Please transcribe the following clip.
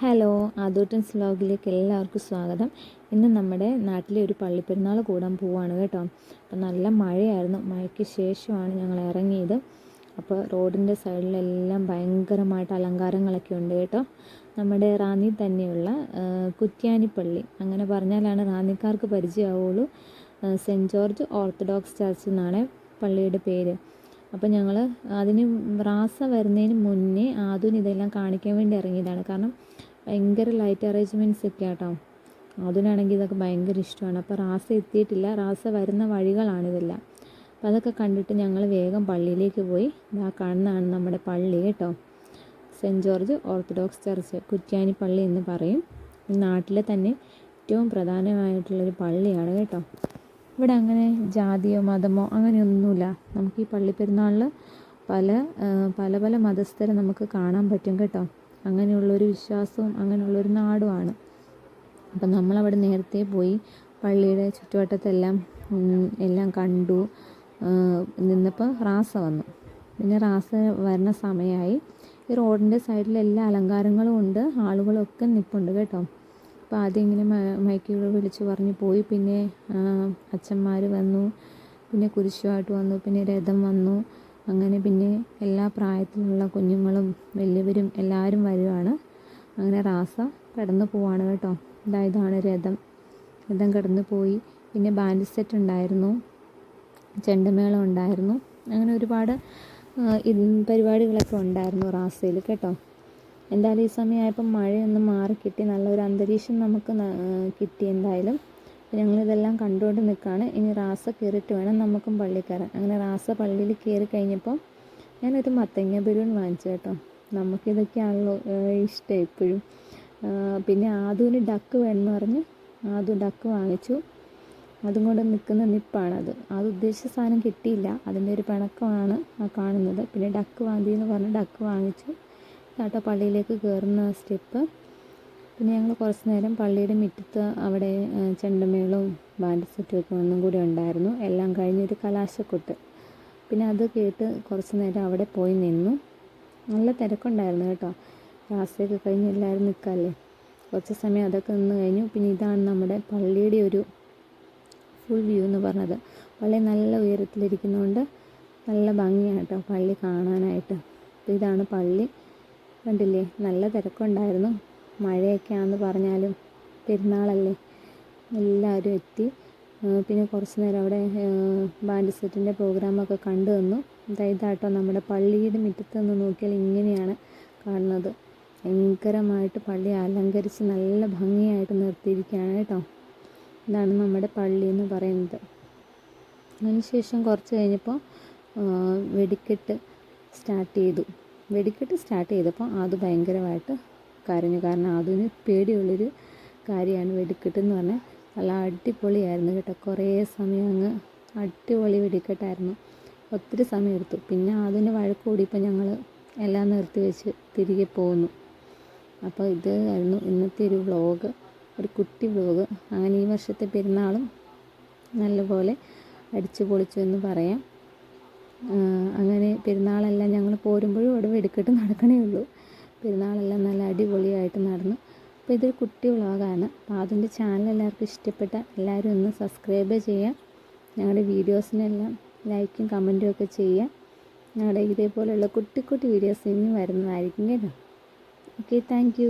Hello ആദൂട്ടൻസ് വ്ലോഗിലേക്ക് എല്ലാവർക്കും സ്വാഗതം. ഇന്ന് നമ്മുടെ നാട്ടിലെ ഒരു പള്ളിപ്പെരുന്നാൾ കൂടാൻ പോവുകയാണ് കേട്ടോ. അപ്പോൾ നല്ല മഴയായിരുന്നു. മഴയ്ക്ക് ശേഷമാണ് ഞങ്ങൾ ഇറങ്ങിയത്. അപ്പോൾ റോഡിന്റെ സൈഡിലെല്ലാം ഭയങ്കരമായിട്ട് അലങ്കാരങ്ങളൊക്കെ ഉണ്ട് കേട്ടോ. നമ്മുടെ റാന്നി തന്നെയുള്ള കുറ്റ്യാനിപ്പള്ളി. അങ്ങനെ പറഞ്ഞാലാണ് റാന്നിക്കാർക്ക് പരിചയമാവുള്ളൂ. സെന്റ് ജോർജ് ഓർത്തഡോക്സ് ചർച്ച് എന്നാണ് പള്ളിയുടെ പേര്. അപ്പോൾ ഞങ്ങൾ അതിന് റാസ വരുന്നതിന് മുന്നേ ആദ്യം ഇതെല്ലാം കാണിക്കാൻ വേണ്ടി ഇറങ്ങിയതാണ്. കാരണം ഭയങ്കര ലൈറ്റ് അറേഞ്ച്മെന്റ്സ് ഒക്കെ ആട്ടോ. അതിനാണെങ്കിൽ ഇതൊക്കെ ഭയങ്കര ഇഷ്ടമാണ്. അപ്പോൾ റാസ എത്തിയിട്ടില്ല. റാസ വരുന്ന വഴികളാണിതെല്ലാം അപ്പോൾ അതൊക്കെ കണ്ടിട്ട് ഞങ്ങൾ വേഗം പള്ളിയിലേക്ക് പോയി. ഇതാ കാണുന്നതാണ് നമ്മുടെ പള്ളി കേട്ടോ. Saint George Orthodox Church Kuttyani പള്ളി എന്ന് പറയും. നാട്ടിലെ തന്നെ ഏറ്റവും പ്രധാനമായിട്ടുള്ളൊരു പള്ളിയാണ് കേട്ടോ. ഇവിടെ അങ്ങനെ ജാതിയോ മതമോ അങ്ങനെയൊന്നുമില്ല. നമുക്ക് ഈ പള്ളിപ്പെരുന്നാളിൽ പല പല പല മതസ്ഥരെ നമുക്ക് കാണാൻ പറ്റും കേട്ടോ. അങ്ങനെയുള്ളൊരു വിശ്വാസവും അങ്ങനെയുള്ളൊരു നാടുമാണ്. അപ്പം നമ്മളവിടെ നേരത്തെ പോയി പള്ളിയുടെ ചുറ്റുവട്ടത്തെല്ലാം എല്ലാം കണ്ടു നിന്നപ്പോൾ റാസ വന്നു. പിന്നെ റാസ വരുന്ന സമയമായി. ഈ റോഡിന്റെ സൈഡിൽ എല്ലാ അലങ്കാരങ്ങളും ഉണ്ട് ആളുകളൊക്കെ നിൽപ്പുണ്ട് കേട്ടോ. അപ്പോൾ ആദ്യം ഇങ്ങനെ മയക്കി വിളിച്ച് പറഞ്ഞ് പോയി. പിന്നെ അച്ഛന്മാർ വന്നു. പിന്നെ കുരിശുമായിട്ട് വന്നു. പിന്നെ രഥം വന്നു. അങ്ങനെ പിന്നെ എല്ലാ പ്രായത്തിലുള്ള കുഞ്ഞുങ്ങളും വലിയവരും എല്ലാവരും വരുവാണ്. അങ്ങനെ റാസ കടന്നു പോവാണ് കേട്ടോ. ഇതാ ഇതാണ് രഥം. രഥം കടന്നു പോയി. പിന്നെ ബാൻഡ് സെറ്റ് ഉണ്ടായിരുന്നു. ചെണ്ടമേളം ഉണ്ടായിരുന്നു. അങ്ങനെ ഒരുപാട് പരിപാടികളൊക്കെ ഉണ്ടായിരുന്നു റാസയിൽ കേട്ടോ. എന്തായാലും ഈ സമയമായപ്പോൾ മഴയൊന്ന് മാറിക്കിട്ടി നല്ലൊരു അന്തരീക്ഷം നമുക്ക് കിട്ടി എന്തായാലും. അപ്പോൾ ഞങ്ങളിതെല്ലാം കണ്ടുകൊണ്ട് നിൽക്കുകയാണ് ഇനി റാസ കയറിയിട്ട് വേണം നമുക്കും പള്ളി കയറാൻ. അങ്ങനെ റാസ പള്ളിയിൽ കയറി കഴിഞ്ഞപ്പോൾ ഞാനൊരു മത്തങ്ങ ബലൂൺ വാങ്ങിച്ചു കേട്ടോ. നമുക്കിതൊക്കെയാണല്ലോ ഇഷ്ടം എപ്പോഴും. പിന്നെ ആദുവിന് ഡക്ക് വേണമെന്ന് പറഞ്ഞ് ആദു ഡക്ക് വാങ്ങിച്ചു. അതും കൊണ്ട് നിൽക്കുന്ന നിപ്പാണത്. അത് ഉദ്ദേശിച്ച സാധനം കിട്ടിയില്ല. അതിന്റെ ഒരു പിണക്കമാണ് കാണുന്നത്. പിന്നെ ഡക്ക് വാന്തി എന്ന് പറഞ്ഞ് ഡക്ക് വാങ്ങിച്ചു. കേട്ടോ പള്ളിയിലേക്ക് കയറുന്ന സ്റ്റെപ്പ്. പിന്നെ ഞങ്ങൾ കുറച്ച് നേരം പള്ളിയുടെ മുറ്റത്ത് അവിടെ ചെണ്ടമേളും ബാൻഡ് സെറ്റും ഒക്കെ ഒന്നും കൂടി ഉണ്ടായിരുന്നു. എല്ലാം കഴിഞ്ഞൊരു കലാശക്കൊട്ട്. പിന്നെ അത് കേട്ട് കുറച്ച് നേരം അവിടെ പോയി നിന്നു. നല്ല തിരക്കുണ്ടായിരുന്നു കേട്ടോ. ക്ലാസ്സൊക്കെ കഴിഞ്ഞ് എല്ലാവരും നിൽക്കാമല്ലേ കുറച്ച് സമയം അതൊക്കെ നിന്ന് കഴിഞ്ഞു. പിന്നെ ഇതാണ് നമ്മുടെ പള്ളിയുടെ ഒരു ഫുൾ വ്യൂ എന്ന് പറഞ്ഞത്. പള്ളി നല്ല ഉയരത്തിലിരിക്കുന്നതുകൊണ്ട് നല്ല ഭംഗിയാണ് കേട്ടോ പള്ളി കാണാനായിട്ട്. ഇതാണ് പള്ളി. കണ്ടില്ലേ? നല്ല തിരക്കുണ്ടായിരുന്നു. മഴയൊക്കെ ആണെന്ന് പറഞ്ഞാലും പെരുന്നാളല്ലേ? എല്ലാവരും എത്തി. പിന്നെ കുറച്ച് നേരം അവിടെ ബാൻഡ് സെറ്റിന്റെ പ്രോഗ്രാമൊക്കെ കണ്ടു തന്നു ഇതാ ഇതാട്ടോ നമ്മുടെ പള്ളിയുടെ മുറ്റത്ത് നിന്ന് നോക്കിയാൽ ഇങ്ങനെയാണ് കാണുന്നത്. ഭയങ്കരമായിട്ട് പള്ളി അലങ്കരിച്ച് നല്ല ഭംഗിയായിട്ട് നിർത്തിയിരിക്കുകയാണ് കേട്ടോ. ഇതാണ് നമ്മുടെ പള്ളി എന്ന് പറയുന്നത്. അതിനുശേഷം കുറച്ച് കഴിഞ്ഞപ്പോൾ വെടിക്കെട്ട് സ്റ്റാർട്ട് ചെയ്തു. വെടിക്കെട്ട് സ്റ്റാർട്ട് ചെയ്തപ്പോൾ അത് ഭയങ്കരമായിട്ട് കരഞ്ഞു. കാരണം അതിന് പേടിയുള്ളൊരു കാര്യമാണ് വെടിക്കെട്ട് എന്ന് പറഞ്ഞാൽ നല്ല അടിപൊളിയായിരുന്നു കേട്ടോ. കുറേ സമയം അങ്ങ് അടിപൊളി വെടിക്കെട്ടായിരുന്നു. ഒത്തിരി സമയം എടുത്തു. പിന്നെ അതിന് വഴക്ക് കൂടിയപ്പോൾ ഞങ്ങൾ എല്ലാം നിർത്തി വെച്ച് തിരികെ പോന്നു. അപ്പോൾ ഇത് ആയിരുന്നു ഇന്നത്തെ ഒരു വ്ളോഗ് ഒരു കുട്ടി വ്ളോഗ് അങ്ങനെ ഈ വർഷത്തെ പെരുന്നാളും നല്ലപോലെ അടിച്ചു പൊളിച്ചു എന്ന് പറയാം. പെരുന്നാളെല്ലാം ഞങ്ങൾ പോരുമ്പോഴും അവിടെ വെടിക്കെട്ട് നടക്കണേ ഉള്ളൂ. പെരുന്നാളെല്ലാം നല്ല അടിപൊളിയായിട്ട് നടന്നു. അപ്പോൾ ഇതൊരു കുട്ടി വ്ളോഗാണ്. അപ്പോൾ അതിന്റെ ചാനൽ എല്ലാവർക്കും ഇഷ്ടപ്പെട്ട എല്ലാവരും ഒന്ന് സബ്സ്ക്രൈബ് ചെയ്യുക ഞങ്ങളുടെ വീഡിയോസിനെല്ലാം ലൈക്കും കമന്റും ഒക്കെ ചെയ്യുക ഞങ്ങളുടെ ഇതേപോലെയുള്ള കുട്ടി കുട്ടി വീഡിയോസ് ഇനി വരുന്നതായിരിക്കും കേട്ടോ. Okay thank